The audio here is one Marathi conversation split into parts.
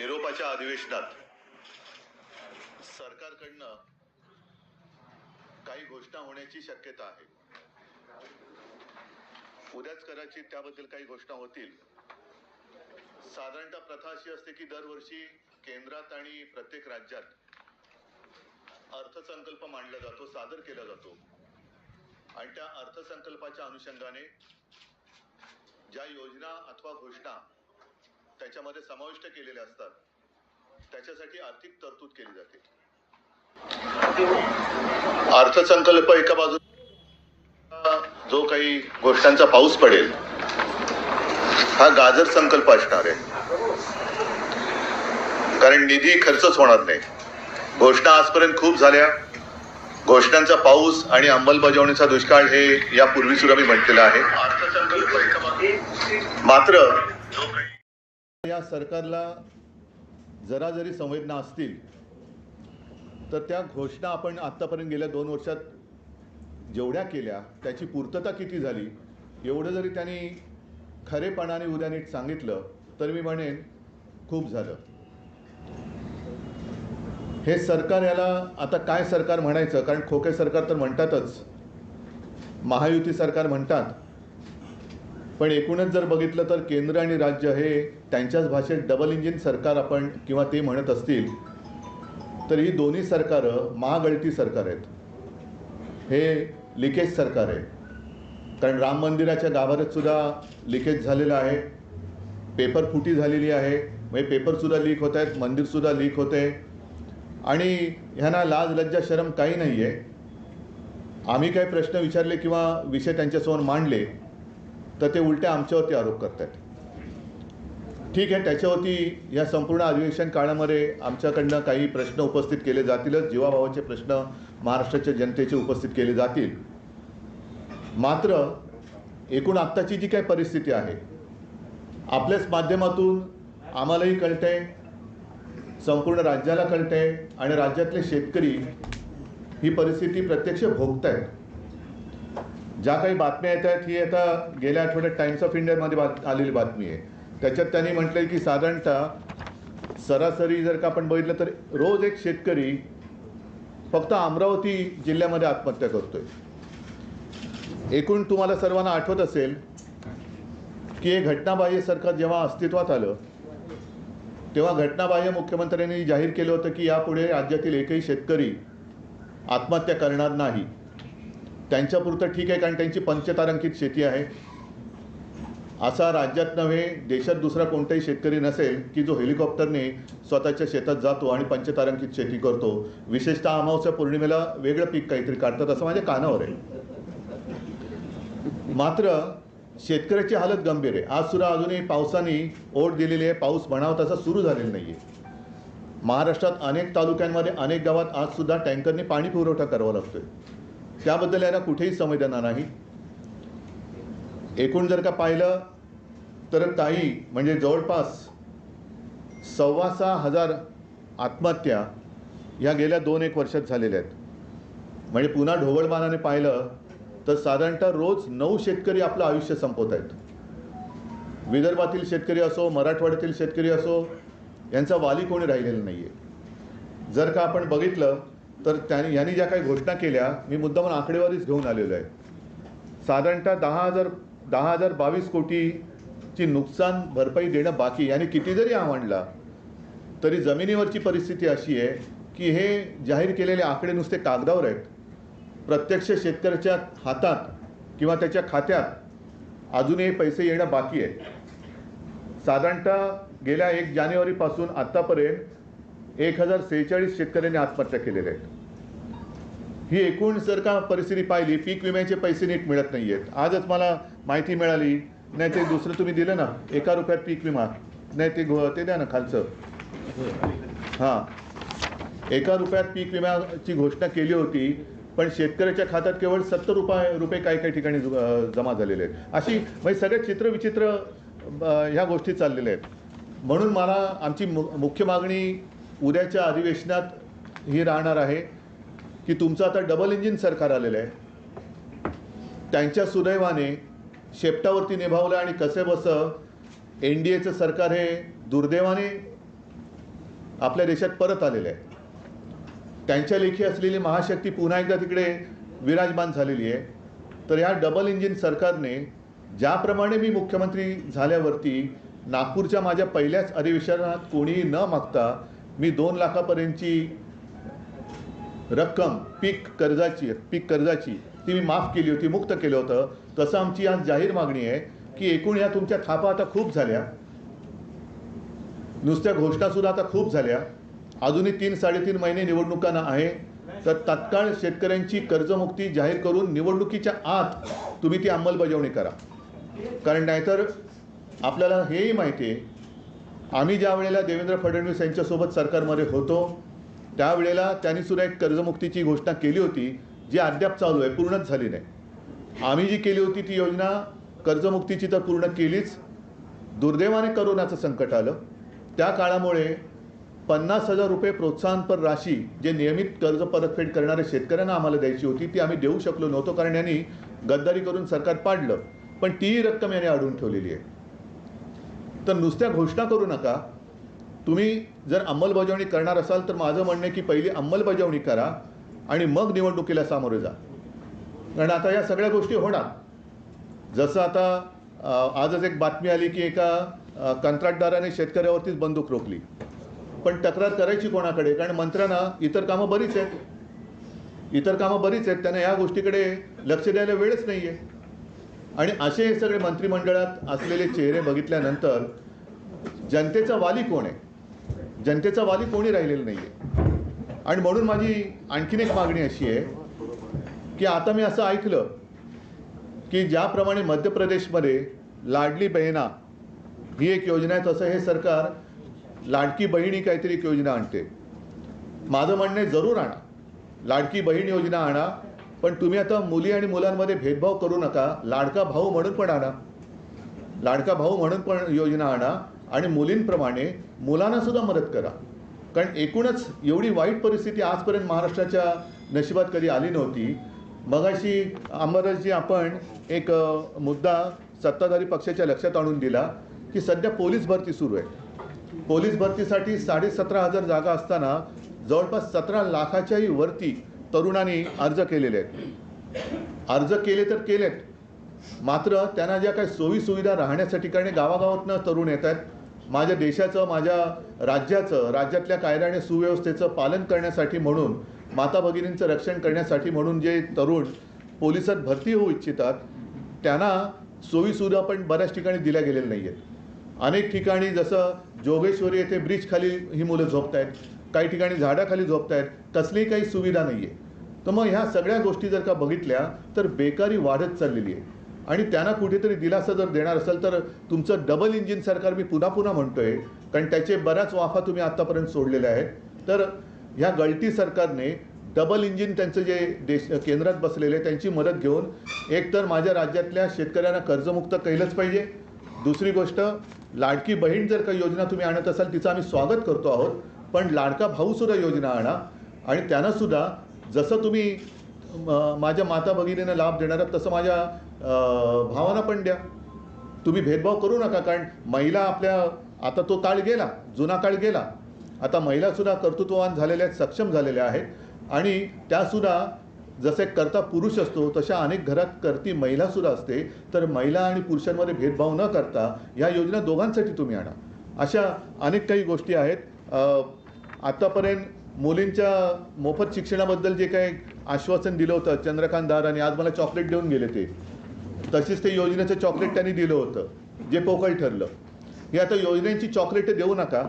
निरोपाच्या अधिवेशनात सरकारकडनं काही घोषणा होण्याची शक्यता आहे. उद्याच कदाचित त्याबद्दल काही घोषणा होतील. साधारणतः प्रथा अशी असते की दरवर्षी केंद्रात आणि प्रत्येक राज्यात अर्थसंकल्प मांडला जातो सादर केला जातो. आणि त्या अर्थसंकल्पाच्या अनुषंगाने ज्या योजना अथवा घोषणा त्याच्यामध्ये समाविष्ट केलेले असतात. त्याच्यासाठी आर्थिक तरतूद केली जाते. अर्थसंकल्प एका बाजूला जो काही गोष्टांचा पाऊस पडेल हा गाजर संकल्प असणार आहे. कारण निधी खर्चच होणार नाही. घोषणा आजपर्यंत खूप झाल्या. घोषणांचा पाऊस आणि अंमलबजावणीचा दुष्काळ हे यापूर्वी सुद्धा मी म्हटलेलं आहे. मात्र त्या सरकारला जरा जरी संवेदना असतील तर त्या घोषणा आपण आत्तापर्यंत गेल्या दोन वर्षात जेवढ्या केल्या त्याची पूर्तता किती झाली एवढं जरी त्यांनी खरेपणाने उद्या नीट सांगितलं तर मी म्हणेन खूप झालं. हे सरकार याला आता काय सरकार म्हणायचं? कारण खोके सरकार तर म्हणतातच महायुती सरकार म्हणतात पण एकूणच जर बघितलं तर केंद्र आणि राज्य हे त्यांच्याच भाषेत डबल इंजिन सरकार आपण किंवा ते म्हणत असतील तर ही दोन्ही सरकारं महागळती सरकार आहेत. हे लिकेज सरकार आहे. कारण राम मंदिराच्या गाभाऱ्यात सुद्धा लिकेज झालेलं आहे. पेपर फुटी झालेली आहे. म्हणजे पेपरसुद्धा लीक होत आहेत मंदिरसुद्धा लीक होते आणि ह्यांना लाज लज्जा शरम काही नाही आहे आम्ही काही प्रश्न विचारले किंवा विषय त्यांच्यासमोर मांडले तर ते उलटे आमच्यावरती आरोप करत आहेत ठीक आहे त्याच्यावरती या संपूर्ण अधिवेशन काळामध्ये आमच्याकडनं काही प्रश्न उपस्थित केले जातीलच. जीवाभावाचे प्रश्न महाराष्ट्राच्या जनतेचे उपस्थित केले जातील. मात्र एकूण आत्ताची जी काही परिस्थिती आहे आपल्याच माध्यमातून आम्हालाही कळते संपूर्ण राज्याला कळते आणि राज्यातले शेतकरी ही परिस्थिती प्रत्यक्ष भोगत आहेत ज्या काही बातम्या येत आहेत ही आता गेल्या आठवड्यात टाइम्स ऑफ इंडियामध्ये बात आलेली बातमी आहे. त्याच्यात त्यांनी म्हटलंय की साधारणतः सरासरी जर का आपण बघितलं तर रोज एक शेतकरी फक्त अमरावती जिल्ह्यामध्ये आत्महत्या करतोय. एकूण तुम्हाला सर्वांना आठवत असेल की हे घटनाबाह्य सरकार जेव्हा अस्तित्वात आलं तेव्हा घटनाबाह्य मुख्यमंत्र्यांनी जाहीर केलं होतं की यापुढे राज्यातील एकही शेतकरी आत्महत्या करणार नाही. त्यांच्यापुरतं ठीक आहे कारण त्यांची पंचतारांकित शेती आहे. असा राज्यात नव्हे देशात दुसरा कोणताही शेतकरी नसेल की जो हेलिकॉप्टरने स्वतःच्या शेतात जातो आणि पंचतारांकित शेती करतो. विशेषतः अमावस्या पौर्णिमेला वेगळं पीक काहीतरी काढतात असं माझ्या कानावर आहे. मात्र शेतकऱ्याची हालत गंभीर आहे. आज सुद्धा अजूनही पावसाने ओढ दिलेली आहे. पाऊस म्हणावा तसा सुरू झालेला नाही आहे महाराष्ट्रात अनेक तालुक्यांमध्ये अनेक गावात आजसुद्धा टँकरने पाणी पुरवठा करावा लागतोय. त्याबद्दल यांना कुठेही संवेदना नाही. एकूण जर का पाहिलं तर ताई म्हणजे जवळपास सव्वा सहा हजार आत्महत्या ह्या गेल्या दोन एक वर्षात झालेल्या आहेत. म्हणजे पुन्हा ढोबळमानाने पाहिलं तर साधारणतः रोज नऊ शेतकरी आपलं आयुष्य संपवत आहेत. विदर्भातील शेतकरी असो मराठवाड्यातील शेतकरी असो यांचा वाली कोणी राहिलेला नाही आहे जर का आपण बघितलं तर त्यांनी यांनी ज्या काही घोषणा केल्या मी मुद्दामून आकडेवारीच घेऊन आलेलो आहे. साधारणतः दहा हजार दहा हजार बावीस कोटीची नुकसान भरपाई देणं बाकी याने किती जरी आवडला तरी जमिनीवरची परिस्थिती अशी आहे की हे जाहीर केलेले आकडे नुसते कागदावर आहेत. प्रत्यक्ष शेतकऱ्याच्या हातात किंवा त्याच्या खात्यात अजूनही पैसे येणं बाकी आहे. साधारणतः गेल्या एक जानेवारीपासून आत्तापर्यंत एक हजार सेहेचाळीस शेतकऱ्यांनी आत्महत्या केलेल्या आहेत. ही एकूण जर का परिस्थिती पाहिली पीक विम्याचे पैसे नीट मिळत नाही आहेत आजच मला माहिती मिळाली. नाही ते दुसरं तुम्ही दिलं ना एका रुपयात पीक विमा. नाही ते घो- ते द्या ना खालचं. हां. एका रुपयात पीक विम्याची घोषणा केली होती पण शेतकऱ्याच्या खात्यात केवळ सत्तर रुपये रुपये काही काही ठिकाणी जमा झालेले आहेत. अशी म्हणजे सगळे चित्र विचित्र ह्या गोष्टी चाललेल्या आहेत. म्हणून मला आमची मु मुख्य मागणी उद्याच्या अधिवेशनात ही राहणार आहे की तुमचं आता डबल इंजिन सरकार आलेलं आहे. त्यांच्या सुदैवाने शेपटावरती निभावलं आणि कसे बसं एन डी एचं सरकार हे दुर्दैवाने आपल्या देशात परत आलेलं आहे. त्यांच्या लेखी असलेली महाशक्ती पुन्हा एकदा तिकडे विराजमान झालेली आहे. तर या डबल इंजिन सरकारने ज्याप्रमाणे मी मुख्यमंत्री झाल्यावरती नागपूरच्या माझ्या पहिल्याच अधिवेशनात कोणीही न मागता मी दोन लाखापर्यंतची रक्कम पीक कर्जाची पीक कर्जाची ती मी माफ केली होती मुक्त केलं होतं. तसं आमची आज जाहीर मागणी आहे की एकूण या तुमच्या थापा आता खूप झाल्या. नुसत्या घोषणासुद्धा आता खूप झाल्या. अजूनही तीन साडेतीन महिने निवडणुकांना आहे. तर तत्काळ शेतकऱ्यांची कर्जमुक्ती जाहीर करून निवडणुकीच्या आत तुम्ही ती अंमलबजावणी करा. कारण नाहीतर आपल्याला हेही माहिती आहे आम्ही ज्या वेळेला देवेंद्र फडणवीस यांच्यासोबत सरकारमध्ये होतो त्यावेळेला त्यांनी सुद्धा एक कर्जमुक्तीची घोषणा केली होती जी अद्याप चालू आहे पूर्णच झाली नाही. आम्ही जी केली होती ती योजना कर्जमुक्तीची तर पूर्ण केलीच. दुर्दैवाने करोनाचं संकट आलं. त्या काळामुळे पन्नास हजार रुपये प्रोत्साहनपर राशी जे नियमित कर्ज परतफेड करणाऱ्या शेतकऱ्यांना आम्हाला द्यायची होती ती आम्ही देऊ शकलो नव्हतो कारण यांनी गद्दारी करून सरकार पाडलं. पण तीही रक्कम याने अडून ठेवलेली आहे. तर नुसत्या घोषणा करू नका. तुम्ही जर अंमलबजावणी करणार असाल तर माझं म्हणणं आहे की पहिली अंमलबजावणी करा आणि मग निवडणुकीला सामोरे जा. कारण आता या सगळ्या गोष्टी होणार. जसं आता आजच एक बातमी आली की एका कंत्राटदाराने शेतकऱ्यावरतीच बंदूक रोखली. पण तक्रार करायची कोणाकडे? कारण मंत्र्यांना इतर कामं बरीच आहेत. इतर कामं बरीच आहेत. त्यांना या गोष्टीकडे लक्ष द्यायला वेळच नाही आहे आणि असे हे सगळे मंत्रिमंडळात असलेले चेहरे बघितल्यानंतर जनतेचा वाली कोण आहे? जनतेचा वाली कोणी राहिलेला नाही आहे आणि म्हणून माझी आणखीन एक मागणी अशी आहे की आता मी असं ऐकलं की ज्याप्रमाणे मध्य प्रदेशमध्ये लाडली बहिणा ही एक योजना आहे तसं हे सरकार लाडकी बहीण ही काहीतरी एक योजना आणते. माझं म्हणणं जरूर आणा. लाडकी बहीण योजना आणा. पण तुम्ही आता मुली आणि मुलांमध्ये भेदभाव करू नका लाडका भाऊ म्हणून पण आणा. लाडका भाऊ म्हणून पण योजना आणा आणि मुलींप्रमाणे मुलांना सुद्धा मदत करा. कारण एकूणच एवढी वाईट परिस्थिती आजपर्यंत महाराष्ट्राच्या नशिबात कधी आली नव्हती. मगाशी अंबरजी आपण एक मुद्दा सत्ताधारी पक्षाच्या लक्षात आणून दिला की सध्या पोलीस भरती सुरू आहे. पोलीस भरतीसाठी साडेसतरा हजार जागा असताना जवळपास सतरा लाखाच्याही वरती तरुणांनी अर्ज केलेले आहेत. अर्ज केले तर केलेत. मात्र त्यांना ज्या काही सोयी सुविधा राहण्यासाठी कारण गावागावातनं तरुण येत आहेत. माझ्या देशाचं माझ्या राज्याचं राज्यातल्या कायदा आणि सुव्यवस्थेचं पालन करण्यासाठी म्हणून माता भगिनींचं रक्षण करण्यासाठी म्हणून जे तरुण पोलिसात भरती होऊ इच्छितात त्यांना सोयीसुविधा पण बऱ्याच ठिकाणी दिल्या गेलेल्या नाही आहेत अनेक ठिकाणी जसं जोगेश्वरी येथे ब्रिजखाली ही मुलं झोपत आहेत काही ठिकाणी झाडाखाली झोपत आहेत कसलीही काही सुविधा नाही आहे तर मग ह्या सगळ्या गोष्टी जर का बघितल्या तर बेकारी वाढत चाललेली आहे. आणि त्यांना कुठेतरी दिलासा जर देणार असेल तर तुमचं डबल इंजिन सरकार मी पुन्हा पुन्हा म्हणतोय कारण त्याचे बऱ्याच वाफा तुम्ही आत्तापर्यंत सोडलेल्या आहेत. तर ह्या गळती सरकारने डबल इंजिन त्यांचं जे देश केंद्रात बसलेले त्यांची मदत घेऊन एकतर माझ्या राज्यातल्या शेतकऱ्यांना कर्जमुक्त केलंच पाहिजे. दुसरी गोष्ट लाडकी बहीण जर का योजना तुम्ही आणत असाल तिचं आम्ही स्वागत करतो आहोत. पण लाडका भाऊसुद्धा योजना आणा. आणि त्यांनासुद्धा जसं तुम्ही म- माझ्या माता भगिनींना लाभ देणार तसं माझ्या भावांना पण द्या. तुम्ही भेदभाव करू नका कारण महिला आपल्या आता तो काळ गेला जुना काळ गेला. आता महिलासुद्धा कर्तृत्ववान झालेल्या आहेत सक्षम झालेल्या आहेत. आणि त्यासुद्धा जसे करता पुरुष असतो तशा अनेक घरात करती महिलासुद्धा असते. तर महिला आणि पुरुषांमध्ये भेदभाव न करता ह्या योजना दोघांसाठी तुम्ही आणा. अशा अनेक काही गोष्टी आहेत. आत्तापर्यंत मुलींच्या मोफत शिक्षणाबद्दल जे काही आश्वासन दिलं होतं चंद्रकांत आणि आज मला चॉकलेट देऊन गेले ते. तशीच ते योजनेचं चॉकलेट त्यांनी दिलं होतं जे पोकळ ठरलं. हे आता योजनेची चॉकलेट देऊ नका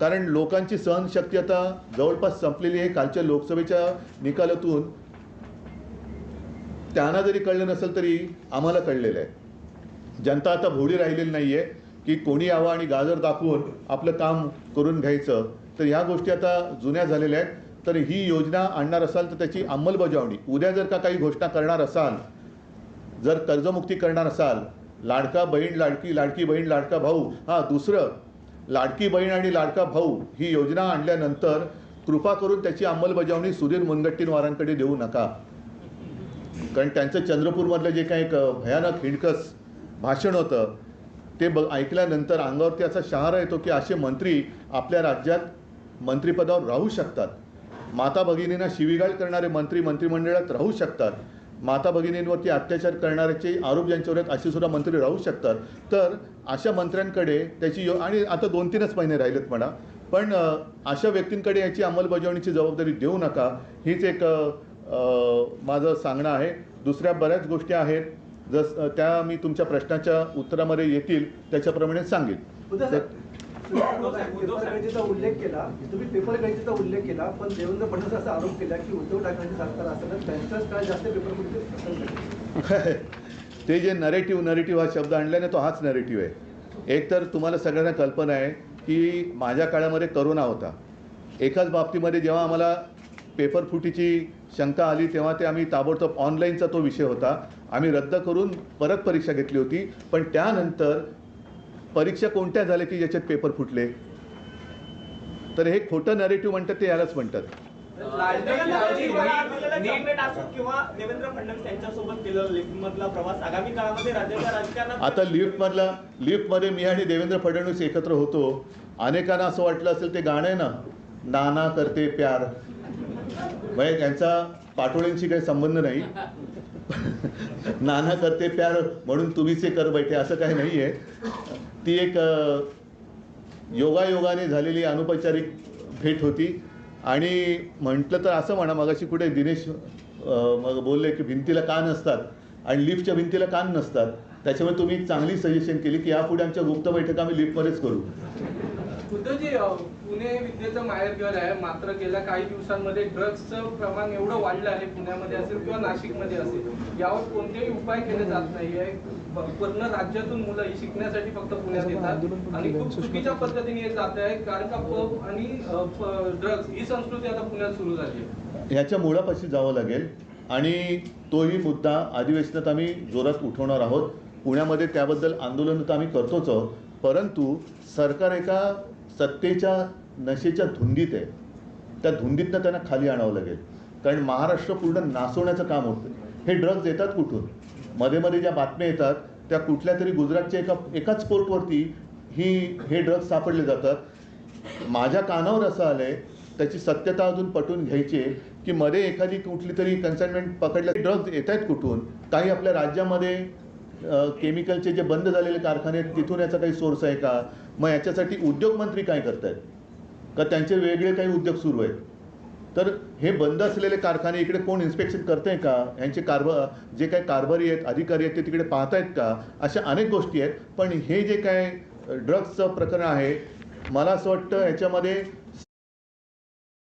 कारण लोकांची सहनशक्ती आता जवळपास संपलेली आहे. कालच्या लोकसभेच्या निकालातून त्यांना जरी कळलं नसेल तरी आम्हाला कळलेलं आहे. जनता आता भोळी राहिलेली नाही आहे की कोणी यावं आणि गाजर दाखवून आपलं काम करून घ्यायचं. तर ह्या गोष्टी आता जुन्या झालेल्या आहेत. तर ही योजना आणणार असाल तर त्याची अंमलबजावणी. उद्या जर का काही घोषणा करणार असाल जर कर्जमुक्ती करणार असाल लाडका बहीण लाडकी लाडकी बहीण लाडका भाऊ हां दुसरं लाडकी बहीण आणि लाडका भाऊ ही योजना आणल्यानंतर कृपा करून त्याची अंमलबजावणी सुधीर मुनगट्टीनवारांकडे देऊ नका. कारण त्यांचं चंद्रपूरमधलं जे काही एक भयानक हिडकस भाषण होतं ते ब ऐकल्यानंतर अंगावरती असा शहारा येतो की असे मंत्री आपल्या राज्यात मंत्रिपदावर राहू शकतात. माता भगिनींना शिवीगाळ करणारे मंत्री मंत्रिमंडळात राहू शकतात. माता भगिनींवरती अत्याचार करणाऱ्याचे आरोप ज्यांच्यावर आहेत असे सुद्धा मंत्री राहू शकतात. तर अशा मंत्र्यांकडे त्याची यो आणि आता दोन तीनच महिने राहिलेत म्हणा. पण अशा व्यक्तींकडे याची अंमलबजावणीची जबाबदारी देऊ नका. हीच एक माझं सांगणं आहे. दुसऱ्या बऱ्याच गोष्टी आहेत. जस त्या मी तुमच्या प्रश्नाच्या उत्तरामध्ये येतील त्याच्याप्रमाणे सांगेन. उद्धव उल्लेख केला. तुम्ही पेपर गळतीचा उल्लेख केला पण देवेंद्र फडणवीस असा आरोप केला की उद्धव ठाकरेंचे सरकार असताना त्यांच्याच काळ जास्त पेपर ते जे नरेटिव्ह नरेटिव्ह हा शब्द आणल्याने तो हाच नरेटिव्ह आहे. एक तर तुम्हाला सगळ्यांना कल्पना आहे की माझ्या काळामध्ये करोना होता. एकाच बाबतीमध्ये जेव्हा आम्हाला पेपर फुटीची शंका आली तेव्हा ते आम्ही ताबडतोब ऑनलाईनचा तो विषय होता. आम्ही रद्द करून परत परीक्षा घेतली होती. पण त्यानंतर परीक्षा कोणत्या झाल्या की ज्याच्यात पेपर फुटले? तर हे खोटं नरेटिव्ह म्हणतात ते यालाच म्हणतात. नीट असो किंवा देवेंद्र फडणवीस यांच्यासोबत केलेला लिफ्टमधला प्रवास आगामी काळामध्ये राज्याच्या राजकारणात आता लिफ्टमधला लिफ्टमध्ये मी आणि देवेंद्र फडणवीस एकत्र होतो. अनेकांना असं वाटलं असेल ते गाणं आहे ना? नाना करते प्यार. म्हणजे त्यांचा पाटोळ्यांशी काही संबंध नाही. नाना करते प्यार म्हणून तुम्हीच हे कर बैठे असं काही नाही आहे ती एक योगायोगाने झालेली अनौपचारिक भेट होती. आणि म्हटलं तर असं म्हणा मगाशी कुठे दिनेश मग बोलले की भिंतीला कान असतात आणि लिफ्टच्या भिंतीला कान नसतात. त्याच्यामुळे तुम्ही चांगली सजेशन केली की यापुढे आमच्या गुप्त बैठका आम्ही लिफ्टमध्येच करू. उद्धवजी पुणे विद्येचं माहेरघर आहे मात्र गेल्या काही दिवसांमध्ये ड्रग्सचं प्रमाण एवढं वाढलं आहे पुण्यामध्ये असेल किंवा नाशिकमध्ये असेल यावर कोणतेही उपाय केले जात नाही आहे. पूर्ण राज्यातून मुलं ही शिकण्यासाठी फक्त पुण्यात येतात आणि खूप चुकीच्या पद्धतीने हे जात आहे कारण का पब आणि ड्रग्स ही संस्कृती आता पुण्यात सुरू झाली आहे. ह्याच्या मुळापाशी जावं लागेल आणि तोही मुद्दा अधिवेशनात आम्ही जोरात उठवणार आहोत. पुण्यामध्ये त्याबद्दल आंदोलन तर आम्ही करतोच आहोत परंतु सरकार एका सत्तेच्या नशेच्या धुंदीत आहे. त्या धुंदीतनं त्यांना खाली आणावं लागेल. कारण महाराष्ट्र पूर्ण नासवण्याचं काम होतं. हे ड्रग्ज येतात कुठून? मध्ये मध्ये ज्या बातम्या येतात त्या कुठल्या तरी गुजरातच्या एका एकाच पोर्टवरती ही हे ड्रग्ज सापडले जातात. माझ्या कानावर असं आलंय त्याची सत्यता अजून पटवून घ्यायची आहे की मध्ये एखादी कुठली तरी कन्साइनमेंट पकडल्या ड्रग्ज येत आहेत कुठून? काही आपल्या राज्यामध्ये केमिकलचे जे बंद झालेले कारखाने आहेत तिथून याचा काही सोर्स आहे का? मग याच्यासाठी उद्योग मंत्री काय करतायत? का त्यांचे वेगळे काही उद्योग सुरू आहेत? तर हे बंद असलेले कारखाने इकडे कोण इन्स्पेक्शन करतंय का? यांचे कारभ जे काही कारभारी आहेत अधिकारी आहेत ते तिकडे पाहतायत का? अशा अनेक गोष्टी आहेत. पण हे जे काय ड्रग्सचं प्रकरण आहे मला असं वाटतं याच्यामध्ये